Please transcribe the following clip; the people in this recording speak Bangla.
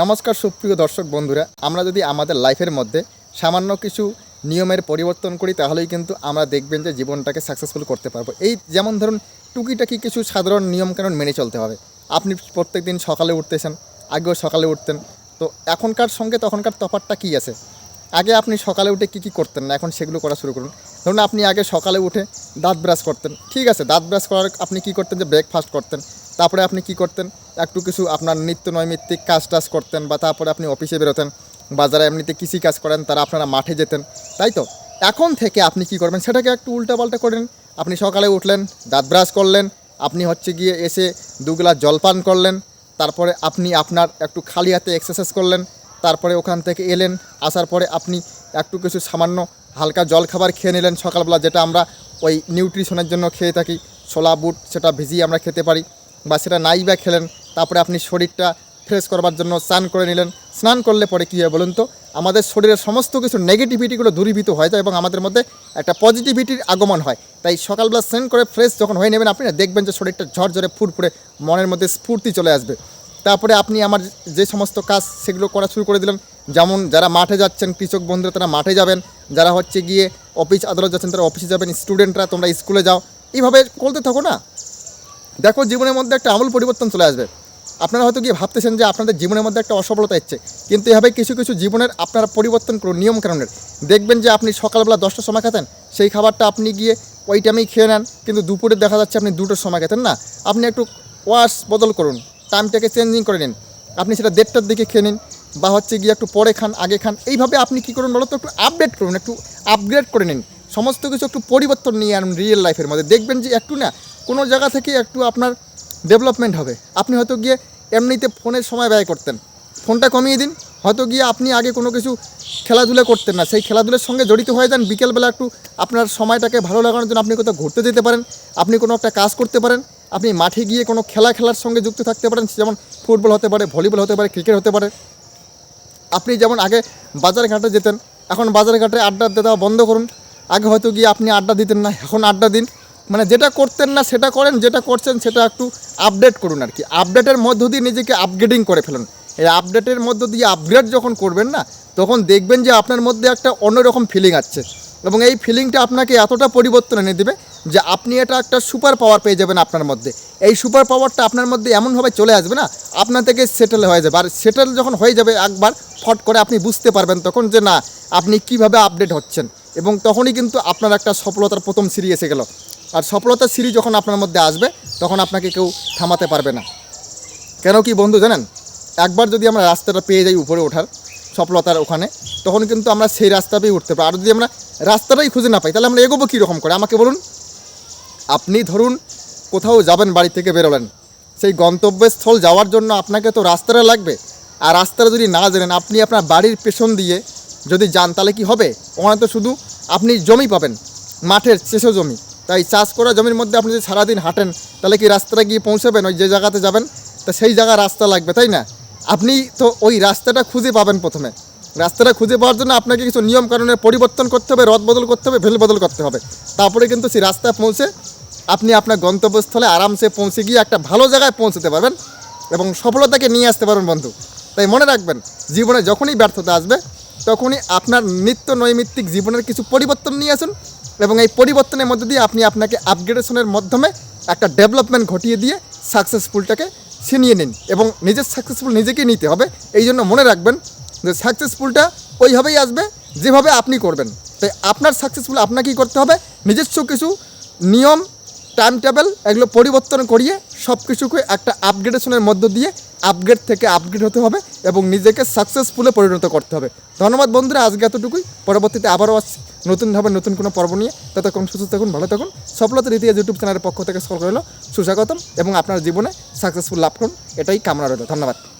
নমস্কার সুপ্রিয় দর্শক বন্ধুরা, আমরা যদি আমাদের লাইফের মধ্যে সামান্য কিছু নিয়মের পরিবর্তন করি, তাহলেই কিন্তু আমরা দেখবেন যে জীবনটাকে সাকসেসফুল করতে পারব। এই যেমন ধরুন, টুকিটাকি কিছু সাধারণ নিয়মকানুন মেনে চলতে হবে। আপনি প্রত্যেক দিন সকালে উঠতেছেন, আগেও সকালে উঠতেন। তো এখনকার সঙ্গে তখনকার তফাতটা কী আছে? আগে আপনি সকালে উঠে কী কী করতেন? না এখন সেগুলো করা শুরু করুন। ধরুন আপনি আগে সকালে উঠে দাঁত ব্রাশ করতেন। ঠিক আছে, দাঁত ব্রাশ করার আপনি কী করতেন যে ব্রেকফাস্ট করতেন? তারপরে আপনি কি করতেন? একটু কিছু আপনার নিত্য নৈমিত্তিক কাজ টাজ করতেন বা তারপরে আপনি অফিসে বেরোতেন বা যারা এমনিতে কৃষি কাজ করেন তারা আপনারা মাঠে যেতেন, তাই তো? এখন থেকে আপনি কি করবেন? সেটাকে একটু উল্টাপাল্টা করেন আপনি সকালে উঠলেন, দাঁত ব্রাশ করলেন, আপনি হচ্ছে গিয়ে এসে দু গ্লাস জলপান করলেন, তারপরে আপনি আপনার একটু খালি হাতে এক্সারসাইজ করলেন তারপরে ওখান থেকে এলেন, আসার পরে আপনি একটু কিছু সামান্য হালকা জল খাবার খেয়ে নিলেন সকালবেলা, যেটা আমরা ওই নিউট্রিশনের জন্য খেয়ে থাকি। ছোলা, বুট, সেটা ভিজিয়ে আমরা খেতে পারি বা সেটা নাই বা খেলেন, তারপরে আপনি শরীরটা ফ্রেশ করবার জন্য স্নান করে নিলেন। স্নান করলে পরে কী হয় বলুন তো, আমাদের শরীরের সমস্ত কিছু নেগেটিভিটিগুলো দূরীভূত হয়ে যায় এবং আমাদের মধ্যে একটা পজিটিভিটির আগমন হয়। তাই সকালবেলা স্নান করে ফ্রেশ যখন হয়ে নেবেন আপনি, দেখবেন যে শরীরটা ঝরঝরে ফুরফুরে, মনের মধ্যে স্ফূর্তি চলে আসবে। তারপরে আপনি আমার যে সমস্ত কাজ সেগুলো করা শুরু করে দিলেন। যেমন যারা মাঠে যাচ্ছেন, কৃষক বন্ধুরা, তারা মাঠে যাবেন। যারা হচ্ছে গিয়ে অফিস আদালত যাচ্ছেন, তারা অফিসে যাবেন। স্টুডেন্টরা তোমরা স্কুলে যাও। এইভাবে করতে থাকো না। দেখো, জীবনের মধ্যে একটা আমূল পরিবর্তন চলে আসবে। আপনারা হয়তো গিয়ে ভাবতেছেন যে আপনাদের জীবনের মধ্যে একটা অসফলতা এসছে। কিন্তু এভাবে কিছু কিছু জীবনের আপনারা পরিবর্তন করুন নিয়মকানুনের দেখবেন যে আপনি সকালবেলা দশটার সময় খেতেন। সেই খাবারটা আপনি গিয়ে ওই টাইমেই খেয়ে নেন। কিন্তু দুপুরে দেখা যাচ্ছে আপনি দুটোর সময় খেতেন না। আপনি একটু ওয়াশ বদল করুন। টাইমটাকে চেঞ্জিং করে নিন। আপনি সেটা দেড়টার দিকে খেয়ে নিন বা হচ্ছে গিয়ে একটু পরে খান, আগে খান। এইভাবে আপনি কী করুন বলো তো একটু আপডেট করুন, একটু আপগ্রেড করে নিন। সমস্ত কিছু একটু পরিবর্তন নিয়ে আনুন রিয়েল লাইফের মধ্যে। দেখবেন যে একটু না, কোনো জায়গা থেকে একটু আপনার ডেভেলপমেন্ট হবে। আপনি হয়তো গিয়ে এমনিতে ফোনের সময় ব্যয় করতেন। ফোনটা কমিয়ে দিন। হয়তো গিয়ে আপনি আগে কোনো কিছু খেলাধুলা করতেন না। সেই খেলাধুলার সঙ্গে জড়িত হয়ে যান। বিকেলবেলা একটু আপনার সময়টাকে ভালো লাগানোর জন্য আপনি কোথাও ঘুরতে যেতে পারেন। আপনি কোনো একটা কাজ করতে পারেন। আপনি মাঠে গিয়ে কোনো খেলা খেলার সঙ্গে যুক্ত থাকতে পারেন, যেমন ফুটবল হতে পারে, ভলিবল হতে পারে, ক্রিকেট হতে পারে। আপনি যেমন আগে বাজার ঘাটে যেতেন, এখন বাজার ঘাটে আড্ডা দেওয়া বন্ধ করুন। আগে হয়তো গিয়ে আপনি আড্ডা দিতেন না, এখন আড্ডা দিন। মানে যেটা করতেন না, সেটা করেন, যেটা করছেন, সেটা একটু আপডেট করুন আর কি। আপডেটের মধ্য দিয়ে নিজেকে আপগ্রেডিং করে ফেলুন। এই আপডেটের মধ্য দিয়ে আপগ্রেড যখন করবেন না, তখন দেখবেন যে আপনার মধ্যে একটা অন্যরকম ফিলিং আছে এবং এই ফিলিংটা আপনাকে এতটা পরিবর্তন এনে দেবে যে আপনি এটা একটা সুপার পাওয়ার পেয়ে যাবেন আপনার মধ্যে। এই সুপার পাওয়ারটা আপনার মধ্যে এমনভাবে চলে আসবে না, আপনার থেকে সেটেল হয়ে যাবে। আর সেটেল যখন হয়ে যাবে একবার, ফট করে আপনি বুঝতে পারবেন তখন যে না, আপনি কীভাবে আপডেট হচ্ছেন। এবং তখনই কিন্তু আপনার একটা সফলতার প্রথম সিঁড়ি এসে গেল। আর সফলতার সিঁড়ি যখন আপনার মধ্যে আসবে, তখন আপনাকে কেউ থামাতে পারবে না। কেন কি বন্ধু জানেন? একবার যদি আমরা রাস্তাটা পেয়ে যাই উপরে ওঠার সফলতার ওখানে, তখন কিন্তু আমরা সেই রাস্তা পেয়ে উঠতে পারি আর যদি আমরা রাস্তাটাই খুঁজে না পাই, তাহলে আমরা এগোবো কীরকম করে? আমাকে বলুন। আপনি ধরুন কোথাও যাবেন বাড়ি থেকে বেরোলেন, সেই গন্তব্যস্থল যাওয়ার জন্য আপনাকে তো রাস্তাটা লাগবে। আর রাস্তাটা যদি না জানেন, আপনি আপনার বাড়ির পেছন দিয়ে যদি যান, তাহলে কি হবে? ওখানে তো শুধু আপনি জমি পাবেন, মাঠের শেষে জমি। তাই চাষ করা জমির মধ্যে আপনি যদি সারাদিন হাঁটেন, তাহলে কি রাস্তাটা গিয়ে পৌঁছাবেন? ওই যে জায়গাতে যাবেন, তা সেই জায়গা রাস্তা লাগবে, তাই না? আপনি তো ওই রাস্তাটা খুঁজে পাবেন প্রথমে। রাস্তাটা খুঁজে পাওয়ার জন্য আপনাকে কিছু নিয়ম কানুনের পরিবর্তন করতে হবে রদ বদল করতে হবে ভেল বদল করতে হবে। তারপরে কিন্তু সেই রাস্তায় পৌঁছে আপনি আপনার গন্তব্যস্থলে আরামসে পৌঁছে গিয়ে একটা ভালো জায়গায় পৌঁছতে পারবেন এবং সফলতাকে নিয়ে আসতে পারবেন বন্ধু। তাই মনে রাখবেন, জীবনে যখনই ব্যর্থতা আসবে, তখনই আপনার নিত্য নৈমিত্তিক জীবনের কিছু পরিবর্তন নিয়ে আসুন এবং এই পরিবর্তনের মধ্যে দিয়ে আপনি আপনাকে আপগ্রেডেশনের মাধ্যমে একটা ডেভেলপমেন্ট ঘটিয়ে দিয়ে সাকসেসফুলটাকে ছিনিয়ে নিন এবং নিজের সাকসেসফুল নিজেকেই নিতে হবে। এই জন্য মনে রাখবেন যে সাকসেসফুলটা ওইভাবেই আসবে, যেভাবে আপনি করবেন। তাই আপনার সাকসেসফুল আপনাকেই করতে হবে? নিজস্ব কিছু নিয়ম টাইম টেবিল এগুলো পরিবর্তন করিয়ে সব কিছুকে একটা আপগ্রেডেশনের মধ্য দিয়ে আপগ্রেড থেকে আপগ্রেড হতে হবে এবং নিজেকে সাকসেসফুলে পরিণত করতে হবে। ধন্যবাদ বন্ধুরা, আজকে এতটুকুই। পরবর্তীতে আবারও আসছি। নতুনভাবে নতুন কোনো পর্ব নিয়ে। ততক্ষণ সুস্থ থাকুন, ভালো থাকুন। সফলতার ইতিহাস ইউটিউব চ্যানেলের পক্ষ থেকে সকল রইল সুস্বাগতম এবং আপনার জীবনে সাকসেসফুল লাভ করুন। এটাই কামনা রইল। ধন্যবাদ।